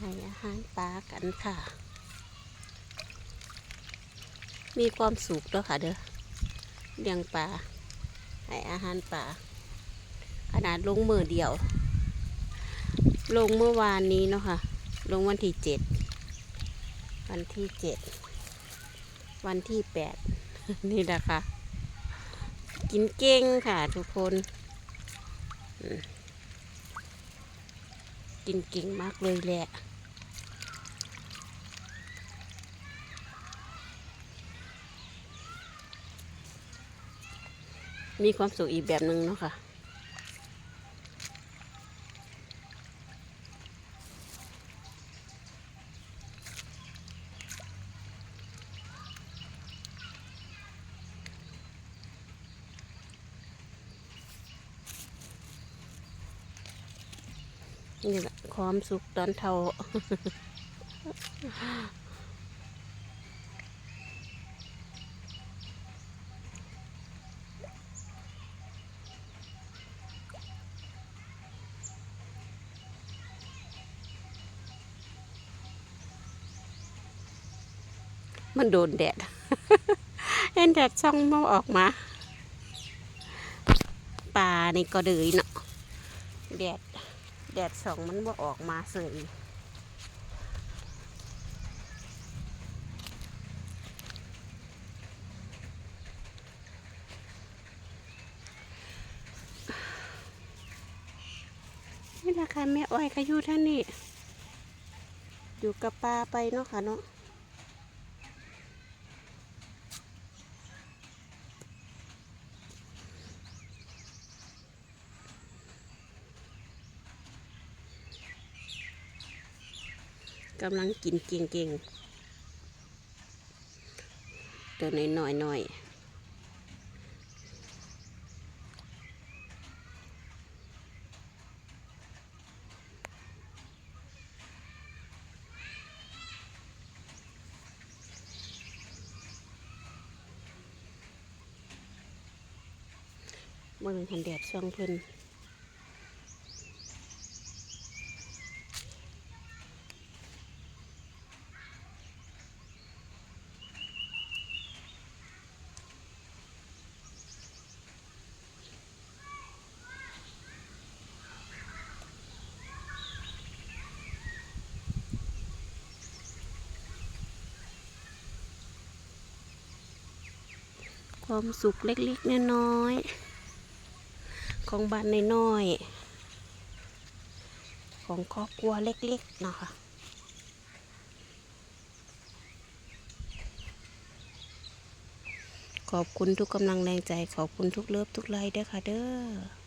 ให้อาหารปลากันค่ะ มีความสุขด้วยค่ะเด้อเลี้ยงปลาให้อาหารปลาขนาดลงมือเดียว ลงเมื่อวานนี้เนาะค่ะ ลงวันที่เจ็ดวันที่เจ็ดวันที่แปดนี่แหละค่ะกินเก่งค่ะทุกคน อืม กินเก่งมากเลยแหละ มีความสุขอีกแบบหนึ่งเนาะค่ะ นี่แหละความสุขตอนเท่ามันโดนแดดเห็นแดดช่องมันออกมา ปลานี่ก็เดยเนาะ แดด แดดส่องมันว่าออกมาเสยนี่แหละค่ะแม่อ้อยก็อยู่ท่านนี่อยู่กับปลาไปเนาะค่ะเนาะ กำลังกินเก่งๆ ตัวน้อยๆหน่อยเมื่อหันแดดช่องเพิ่น ความสุขเล็กๆน้อยๆของบ้านน้อยๆของครอบครัวเล็กๆนะคะขอบคุณทุกกำลังแรงใจขอบคุณทุกเลิฟทุกไลค์ด้วยค่ะเด้อ